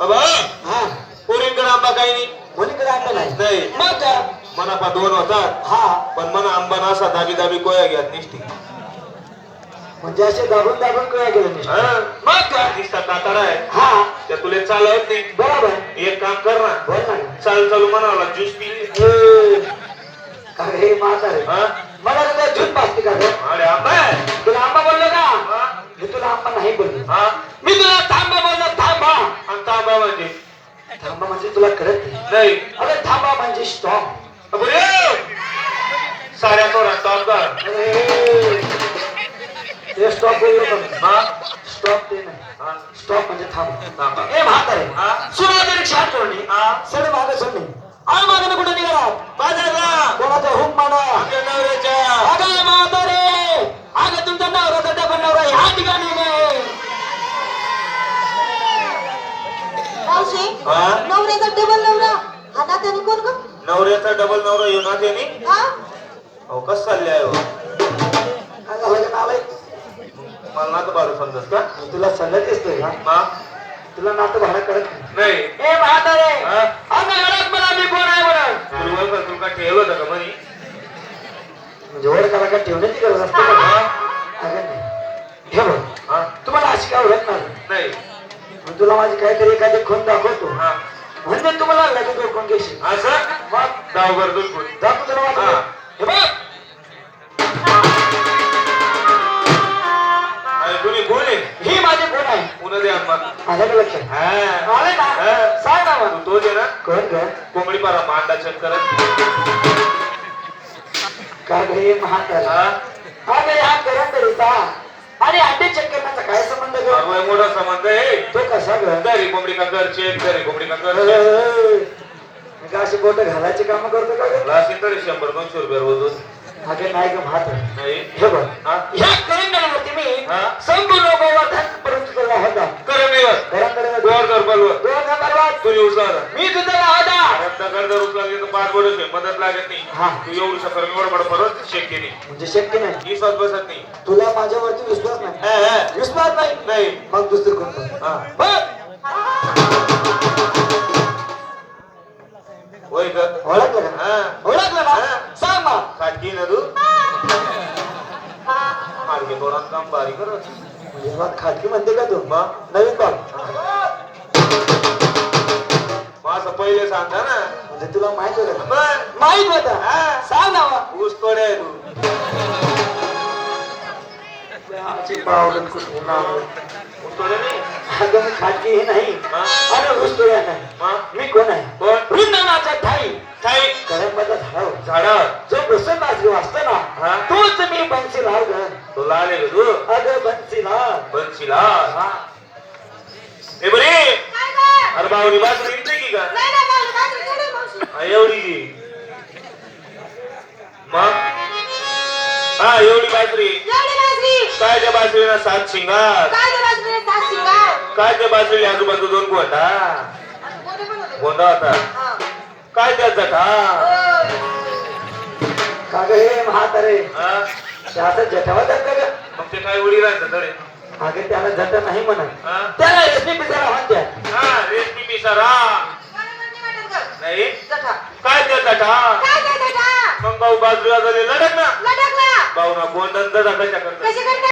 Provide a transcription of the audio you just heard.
अबा हा। पोरीकडे आंबा काही नाही। मुलीकडे आंबा नाही नाही। मग काय? मना पा दोन होतात। हा। पण मना आंबा नासा दाबी दाबी कोया घ्या निष्ठी. म्हणजे असे दाबून दाबून काय नाही हा? मग काय? निष्ठा आहे. हा। त्या तुला चालत नाही. बरोबर. एक काम कर ना. बोल ना. चाल चालू म्हणाला ज्यूस पी. हे म्हातारे? हा। मला तर झूट पासते का? अरे आंबा तुला आंबा बोललो का? मी तुला आंबा नाही बोललो? मी तुला थांबा बोललो थांबा. आणि म्हणजे थांबा म्हणजे तुला कळत नाही. अरे थांबा म्हणजे स्टॉप अरे साऱ्या टॉपदार ते स्टॉप हा? स्टॉप ते नाही. हा? स्टॉप म्हणजे थांबा. थांबा. ए म्हातारे हा? सुरुवात रिक्षा हा? सड मागे सोडणी आणि मागे कुठे निघाला बाजारला कोणाचा हुक माना आमच्या नवऱ्याच्या अगं म्हातारे अगं तुमचा नवरा तर डबल नवरा ह्या ठिकाणी नाही मावशी हा? नवऱ्याचा डबल नवरा. हा नात्याने कोण ग? नवऱ्याचा डबल नवरा येऊन आते नी हा? अहो कस चालले आहे हो? मला नातं बाळू समजत का? तुला सांगत असतोय का? हा तुला नातं भाडं कळत नाही. नाही. ए म्हातारे! हा? अगं अडक मला मी कोण आहे तुला ओळख का ठेवलं होतं का म्हणी म्हणजे ओळखाला का ठेवण्याची गरज असते? तुला माझी काहीतरी एखादी खून दाखवतो. हा. म्हणजे तुम्हाला लगेच ओळखून घेशील. असं? मग डावभर दूध कोण दाखव तुला माझं हा. हे बघ. आणि तुम्ही कोण आहे. ही माझी कोण आहे. पुन्हा दे आम्हा माझ्या लक्षात? हा. आले ना? हा. सांग ना तू दे ना. कोण ग? कोंबडी पारा मांडा चेक करत का ग हे म्हातारा हा? अगं या करंदरीचा. आणि अंडे चेक करण्याचा काय संबंध ग? मोठा संबंध आहे. तो कसा ग? दरी कोंबडी का कर चेक दरी कोंबडी का कर अरे, check. मी का अशी बोट घालायची काम करतो का ग? लाशीन तरी शंभर दोनशे रुपये रोज. अगे नाही ग नाही? हे बघ. हा? ह्या मी हा? संपूर्ण गोवर्धन पर्यंत केला होता कर मी वर करंदरीमध्ये गोर कर बलवर दोन हजार वाट तुझी उचला अरे दगड जर उचला गेली तर पाच मदत लागत नाही. हा. तू एवढू शकत एवढं बडं परत शक्य नाही. म्हणजे शक्य नाही. स्वत बसत नाही. तुला माझ्यावरती विश्वास नाही. हा, हा. विश्वास नाही. नाही. मग दुसरी कोण. हा. बघ. होय का? ओळखलं का? हा. ओळखलं ना? हा. सांग मग खाटकी ना तू? मार्गे थोडा काम बारीक करत म्हणजे मग खाजगी म्हणते का तू? मग? नवीन बघ मग असं पहिले सांगता ना. म्हणजे तुला माहीत होतं माहीत होत. हा. सांग ना. ऊस तोडे. आहे तू पावलं कुठून आलं? अगं मी खाजगी हे नाही? अरे नाही मी कोण आहे? वृंदावनाचा ठाई ठाई करंबाचा झाडावर झाडावर जो बसत बाजरी वाचतो ना हा? तोच मी बन्सीलाल ग. तो लाल आहे का तू? अगं बनशीला हा. ए बरे? अरे बावली बाजरी येते की का नाही ना बाजू बाजू केली मावशी हा, एवढी. मग? हा एवढी बाजरी. बाजरी. काय त्या बाजरीला सात शिंगार? काय ते बाजरीने सात शिंगार? काय त्या बाजरीला आजूबाजू दोन गोंडा. गोंडा होता. हा. काय त्या जटा होय. का ग हे? म्हातारे? त्याचा जठावा जात ग मग ते काय उडी राहतं अगं त्याला जट नाही म्हणत. हा? त्याला रेशमी पिसारा म्हणतात हा, रेशमी पिसारा मला पण नाही वाटत ग. नाही जठा. काय त्या जटा काय ते जठा? मग भाऊ बाजूला झाले लढत ना लटकला. भाऊ ना गोंडन जटा कशा करतात कशी करते